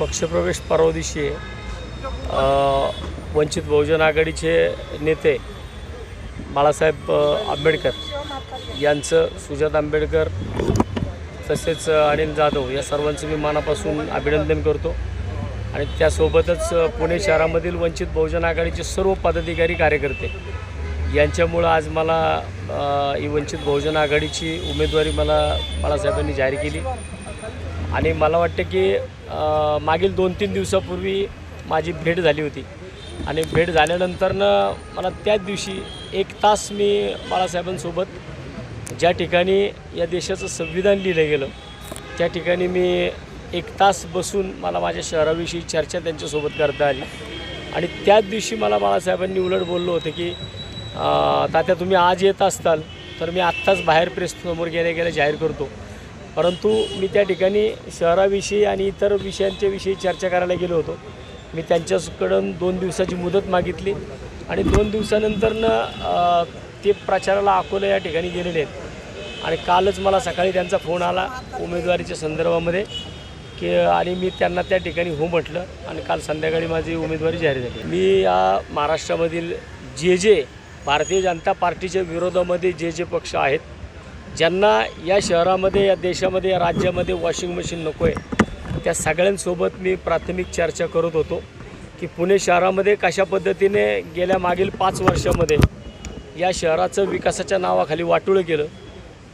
पक्षप्रवेश परवा दिवशी वंचित बहुजन आघाडीचे नेते बाळासाहेब आंबेडकर यांचं सुजात आंबेडकर तसेच अनिल जाधव या सर्वांचं मी मनापासून अभिनंदन करतो. आणि त्यासोबतच पुणे शहरामधील वंचित बहुजन आघाडीचे सर्व पदाधिकारी कार्यकर्ते यांच्यामुळं आज मला ही वंचित बहुजन आघाडीची उमेदवारी मला बाळासाहेबांनी जाहीर केली. आणि मला वाटतं की मागील दोन तीन दिवसापूर्वी माझी भेट झाली होती. आणि भेट झाल्यानंतरनं मला त्याच दिवशी एक तास मी बाळासाहेबांसोबत ज्या ठिकाणी या देशाचं संविधान लिहिलं गेलं त्या ठिकाणी मी एक तास बसून मला माझ्या शहराविषयी चर्चा त्यांच्यासोबत करता आली. आणि त्याच दिवशी मला बाळासाहेबांनी उलट बोललो होतं की तात्या तुम्ही आज येत असताल तर मी आत्ताच बाहेर प्रेससमोर गेल्या गेल्या जाहीर करतो. परंतु मी त्या ठिकाणी शहराविषयी आणि इतर विषयांच्या विषयी चर्चा करायला गेलो होतो. मी त्यांच्याकडून दोन दिवसाची मुदत मागितली आणि दोन दिवसानंतरनं ते प्रचाराला अकोला या ठिकाणी गेलेले आहेत. आणि कालच मला सकाळी त्यांचा फोन आला उमेदवारीच्या संदर्भामध्ये की आणि मी त्यांना त्या ठिकाणी हो म्हटलं आणि काल संध्याकाळी माझी उमेदवारी जाहीर झाली. मी या महाराष्ट्रामधील जे जे भारतीय जनता पार्टीच्या विरोधामध्ये जे जे पक्ष आहेत ज्यांना या शहरामध्ये या देशामध्ये या राज्यामध्ये वॉशिंग मशीन नको आहे त्या सगळ्यांसोबत मी प्राथमिक चर्चा करत होतो की पुणे शहरामध्ये कशा पद्धतीने गेल्या मागील पाच वर्षामध्ये या शहराचं विकासाच्या नावाखाली वाटूळ केलं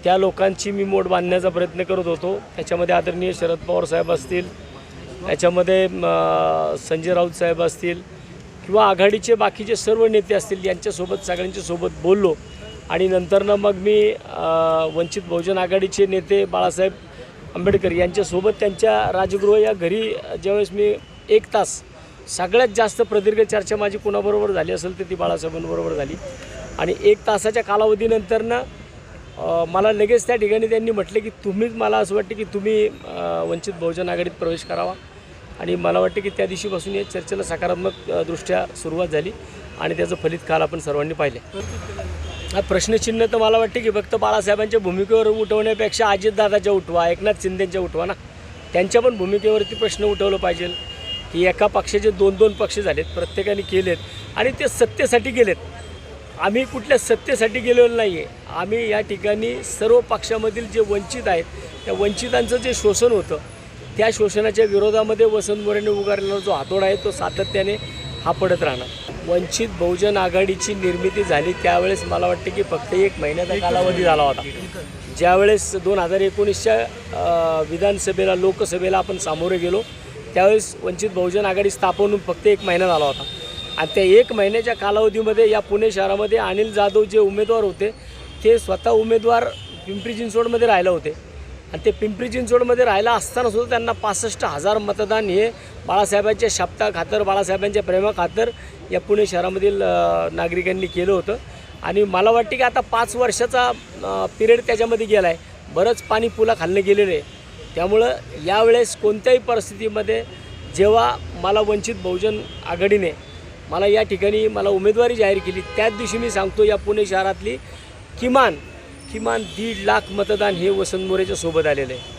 त्या लोकांची मी मोड बांधण्याचा प्रयत्न करत होतो. त्याच्यामध्ये आदरणीय शरद पवार साहेब असतील त्याच्यामध्ये संजय राऊत साहेब असतील किंवा आघाडीचे बाकीचे सर्व नेते असतील यांच्यासोबत सगळ्यांच्या सोबत बोललो. आणि नंतरनं मग मी वंचित बहुजन आघाडीचे नेते बाळासाहेब आंबेडकर यांच्यासोबत त्यांच्या राजगृह या घरी ज्यावेळेस मी एक तास सगळ्यात जास्त प्रदीर्घ चर्चा माझी कुणाबरोबर झाली असेल तर ती बाळासाहेबांबरोबर झाली. आणि एक तासाच्या कालावधीनंतरनं मला लगेच त्या ठिकाणी त्यांनी म्हटले की तुम्हीच मला असं वाटतं की तुम्ही वंचित बहुजन आघाडीत प्रवेश करावा. आणि मला वाटतं की त्या दिवशीपासून या चर्चेला सकारात्मक दृष्ट्या सुरुवात झाली आणि त्याचं फलित काल आपण सर्वांनी पाहिले हा प्रश्नचिन्ह तर मला वाटते की फक्त बाळासाहेबांच्या भूमिकेवर उठवण्यापेक्षा अजितदादाच्या उठवा एकनाथ शिंदेंच्या उठवा ना. त्यांच्या पण भूमिकेवरती प्रश्न उठवलं पाहिजे की एका पक्षाचे दोन दोन पक्ष झालेत प्रत्येकाने केलेत आणि ते सत्तेसाठी गेलेत. आम्ही कुठल्या सत्तेसाठी गेलेलो नाही आहे आम्ही या ठिकाणी सर्व पक्षामधील जे वंचित आहेत त्या वंचितांचं जे शोषण होतं त्या शोषणाच्या विरोधामध्ये वसंत मोरेने उगारलेला जो हातोडा आहे तो सातत्याने हा पडत राहणार. वंचित बहुजन आघाडीची निर्मिती झाली त्यावेळेस मला वाटते की फक्त एक महिन्याचा कालावधी झाला होता. ज्यावेळेस दोन हजार एकोणीसच्या विधानसभेला लोकसभेला आपण सामोरे गेलो त्यावेळेस वंचित बहुजन आघाडी स्थापन होऊन फक्त एक महिना झाला होता. आणि त्या एक महिन्याच्या कालावधीमध्ये या पुणे शहरामध्ये अनिल जाधव जे उमेदवार होते ते स्वतः उमेदवार पिंपरी चिंचवडमध्ये राहिले होते. आणि ते पिंपरी चिंचवडमध्ये राहिला असताना सुद्धा त्यांना पासष्ट हजार मतदान हे बाळासाहेबांच्या शब्दा खातर बाळासाहेबांच्या प्रेमाखातर या पुणे शहरामधील नागरिकांनी केलं होतं. आणि मला वाटते की आता पाच वर्षाचा पिरियड त्याच्यामध्ये गेला आहे बरंच पाणी पुला खाल्लं गेलेलं आहे. त्यामुळं यावेळेस कोणत्याही परिस्थितीमध्ये जेव्हा मला वंचित बहुजन आघाडीने मला या ठिकाणी मला उमेदवारी जाहीर केली त्याच दिवशी मी सांगतो या पुणे शहरातली किमान किमान दीड लाख मतदान हे वसंत मोरेच्या सोबत आलेलं आहे.